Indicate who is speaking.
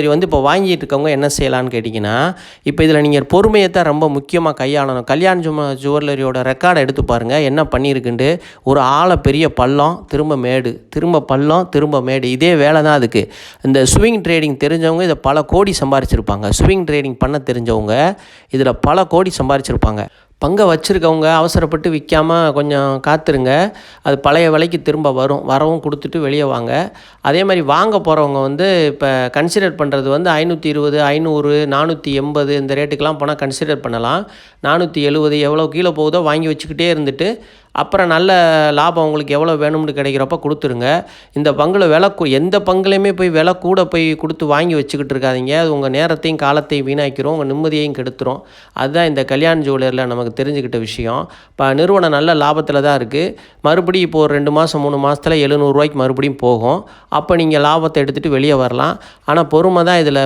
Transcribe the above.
Speaker 1: சரி வந்து இப்போ வாங்கிட்டு இருக்கவங்க என்ன செய்யலான்னு கேட்டிங்கன்னா இப்போ இதில் நீங்கள் பொறுமையை தான் ரொம்ப முக்கியமாக கையாளணும். கல்யாண ஜும ஜுவல்லரியோட ரெக்கார்டை எடுத்து பாருங்கள் என்ன பண்ணியிருக்குன்ட்டு ஒரு ஆளை பெரிய பள்ளம் திரும்ப மேடு. திரும்ப பள்ளம் திரும்ப மேடு. இதே வேலை தான் அதுக்கு. இந்த ஸ்விங் ட்ரேடிங் தெரிஞ்சவங்க இதை பல கோடி சம்பாரிச்சிருப்பாங்க. ஸ்விங் ட்ரேடிங் பண்ண தெரிஞ்சவங்க இதில் பல கோடி சம்பாரிச்சிருப்பாங்க. பங்கை வச்சுருக்கவங்க அவசரப்பட்டு விற்காமல் கொஞ்சம் காத்துருங்க. அது பழைய விலைக்கு திரும்ப வரும். வரவும் கொடுத்துட்டு வெளியே வாங்க. அதே மாதிரி வாங்க போகிறவங்க வந்து இப்போ கன்சிடர் பண்ணுறது வந்து ஐநூற்றி இருபது ஐநூறு நானூற்றி எண்பது இந்த ரேட்டுக்கெலாம் போனால் கன்சிடர் பண்ணலாம். நானூற்றி எழுபது எவ்வளோ கீழே போகுதோ வாங்கி வச்சுக்கிட்டே இருந்துட்டு அப்புறம் நல்ல லாபம் உங்களுக்கு எவ்வளோ வேணும்னு கிடைக்கிறப்ப கொடுத்துருங்க. இந்த பங்கில் விலை எந்த பங்குலையுமே போய் விலை கூட போய் கொடுத்து வாங்கி வச்சுக்கிட்டு இருக்காதீங்க. அது உங்கள் நேரத்தையும் காலத்தையும் வீணாக்கிறோம் உங்கள் நிம்மதியையும் கெடுத்துரும். அதுதான் இந்த கல்யாண் ஜுவல்லரியில் நமக்கு தெரிஞ்சுக்கிட்ட விஷயம். இப்போ நிறுவனம் நல்ல லாபத்தில் தான் இருக்குது மறுபடியும் இப்போ ஒரு ரெண்டு மாதம் மூணு மாதத்தில் எழுநூறுவாய்க்கு மறுபடியும் போகும். அப்போ நீங்கள் லாபத்தை எடுத்துகிட்டு வெளியே வரலாம். ஆனால் பொறுமை தான் இதில்